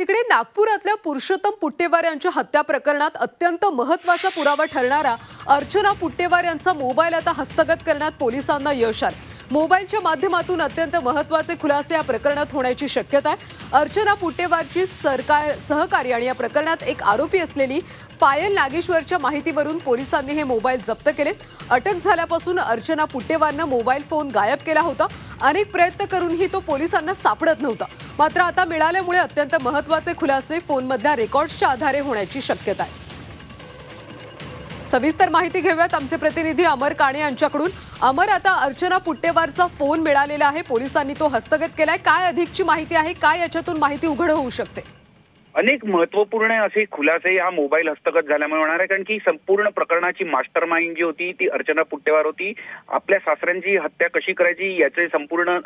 तिकडे नागपुरातल्या पुरुषोत्तम पुट्टेवार यांच्या हत्या प्रकरणात अत्यंत महत्त्वाचा पुरावा ठरणारा अर्चना पुट्टेवार यांचा मोबाईल आता हस्तगत करण्यात पोलिसांना यश आलं. मोबाईलच्या माध्यमातून अत्यंत महत्त्वाचे खुलासे या प्रकरणात होण्याची शक्यता आहे. अर्चना पुट्टेवारची सरकार सहकारी आणि या प्रकरणात एक आरोपी असलेली पायल नागेश्वरच्या माहितीवरून पोलिसांनी हे मोबाईल जप्त केले. अटक झाल्यापासून अर्चना पुट्टेवारनं मोबाईल फोन गायब केला होता. अनेक प्रयत्न करूनही तो पोलिसांना सापडत नव्हता. मात्र आता मिळाल्यामुळे अत्यंत महत्त्वाचे खुलासे फोनमधल्या रेकॉर्ड्सच्या आधारे होण्याची शक्यता आहे. सविस्तर माहिती घेऊयात. आमचे प्रतिनिधी अमर काणे यांच्याकडून. अमर आता अर्चना पुट्टेवारचा फोन मिळालेला आहे. पोलिसांनी तो हस्तगत केलाय. काय अधिकची माहिती आहे? काय याच्यातून माहिती उघड होऊ शकते? अनेक महत्त्वपूर्ण असे खुलासे हा मोबाईल हस्तगत झाल्यामुळे होणार आहे. कारण की संपूर्ण प्रकरणाची मास्टर माइंड जी होती ती अर्चना पुट्टेवार होती. आपल्या सासऱ्यांची हत्या कशी करायची याचे संपूर्ण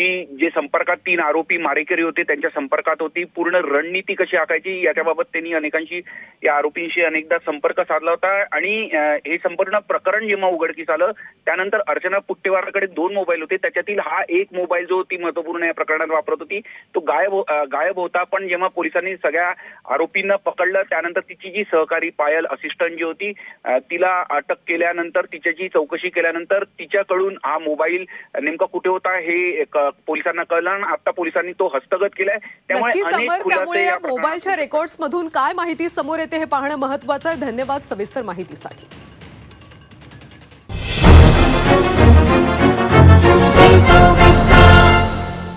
ती जे संपर्कात तीन आरोपी मारेकरी होते त्यांच्या संपर्कात होती. पूर्ण रणनीती कशी आखायची याच्याबाबत त्यांनी अनेकांशी या आरोपींशी अनेकदा संपर्क साधला होता. आणि हे संपूर्ण प्रकरण जेव्हा उघडकीस आलं त्यानंतर अर्चना पुट्टेवाराकडे दोन मोबाईल होते. त्याच्यातील हा एक मोबाईल जो ती महत्त्वपूर्ण या प्रकरणात वापरत होती तो गायब हो- गायब होता. पण जेव्हा पोलिसांनी सगळ्या आरोपींना पकडलं त्यानंतर तिची जी सहकारी पायल असिस्टंट जी होती तिला अटक केल्यानंतर तिच्याची चौकशी केल्यानंतर तिच्याकडून हा मोबाईल नेमका कुठे होता हे एक, पोलिसांना कळलं आणि आता पोलिसांनी तो हस्तगत केलाय. अनेक खुलासे त्यामुळे या मोबाईलच्या रेकॉर्ड्स मधून काय माहिती समोर येते हे पाहणं महत्वाचं आहे. धन्यवाद सविस्तर माहितीसाठी.